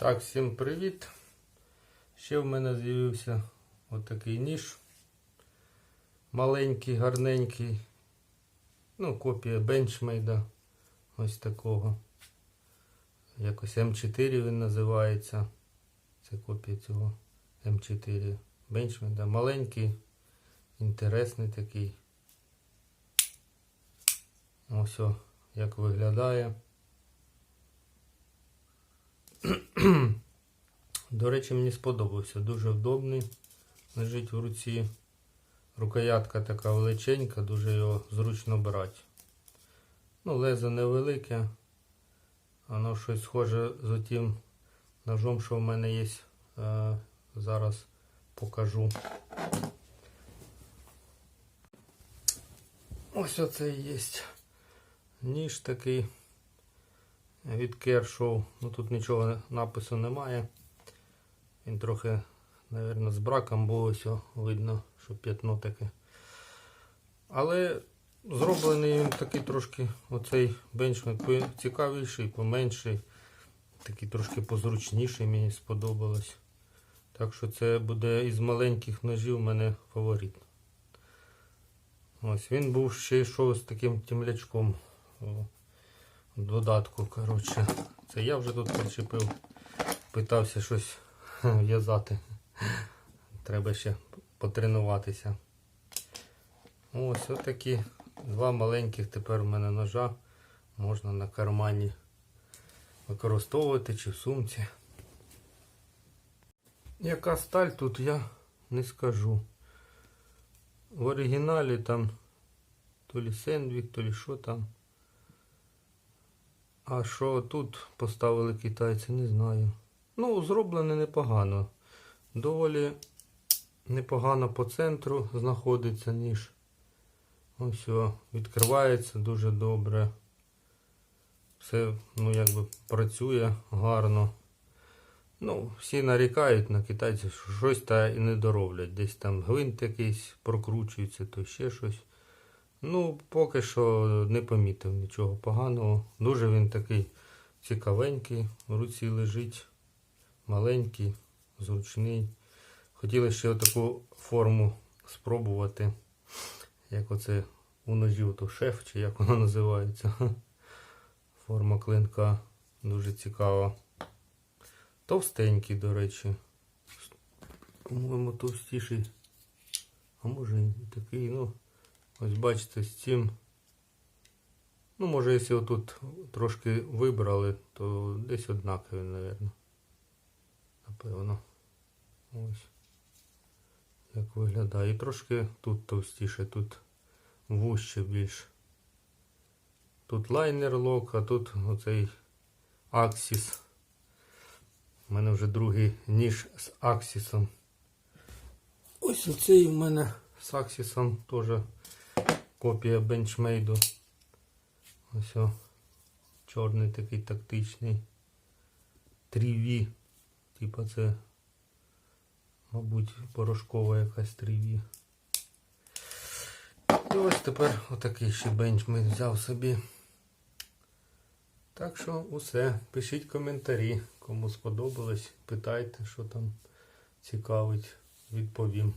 Так, всім привіт. Ще в мене з'явився отакий ніж. Маленький, гарненький. Ну, копія бенчмейда. Ось такого. Якось М4 він називається. Це копія цього М4 бенчмейда. Маленький, інтересний такий. Ось як виглядає. До речі, мені сподобався. Дуже вдобний. Лежить в руці. Рукоятка така величенька, дуже його зручно брати. Ну, лезо невелике. Воно щось схоже з отим ножом, що в мене є. Е, зараз покажу. Ось оце і є. Ніж такий від Kershaw. Ну тут нічого напису немає. Він трохи, мабуть, з браком, бо ось видно, що п'ятно таке. Але зроблений він такий трошки оцей бенчмарк цікавіший, поменший, такий трошки позручніший, мені сподобалось. Так що це буде із маленьких ножів у мене фаворит. Ось він був ще йшов з таким темлячком. Додатку, коротше. Це я вже тут причепив. Питався щось в'язати. Треба ще потренуватися. Ось отакі два маленьких тепер в мене ножа. Можна на кармані використовувати чи в сумці. Яка сталь тут я не скажу. В оригіналі там то лі сендвік, то лі що там. А що тут поставили китайці, не знаю. Ну, зроблене непогано. Доволі непогано по центру знаходиться ніж. Ось відкривається дуже добре. Все, ну, якби працює гарно. Ну, всі нарікають на китайців, що щось та і не дороблять. Десь там гвинт якийсь прокручується, то ще щось. Ну, поки що не помітив нічого поганого. Дуже він такий цікавенький, в руці лежить, маленький, зручний. Хотіли ще таку форму спробувати, як оце у ножів, то шеф, чи як воно називається. Форма клинка дуже цікава. Товстенький, до речі. По-моєму, товстіший. А може і такий, ну. Ось бачите, з цим. Ну, може, якщо отут трошки вибрали, то десь однакові, мабуть. Напевно. Ось. Як виглядає. І трошки тут товстіше, тут вужче більш. Тут лайнер лок, а тут оцей аксіс. У мене вже другий ніж з аксісом. Ось оцей у мене з аксісом теж копія бенчмейду. Ось о, чорний такий тактичний. 3V. Типа це, мабуть, порошкова якась 3V. І ось тепер отакий ще бенчмейд взяв собі. Так що усе. Пишіть коментарі, кому сподобалось. Питайте, що там цікавить, відповім.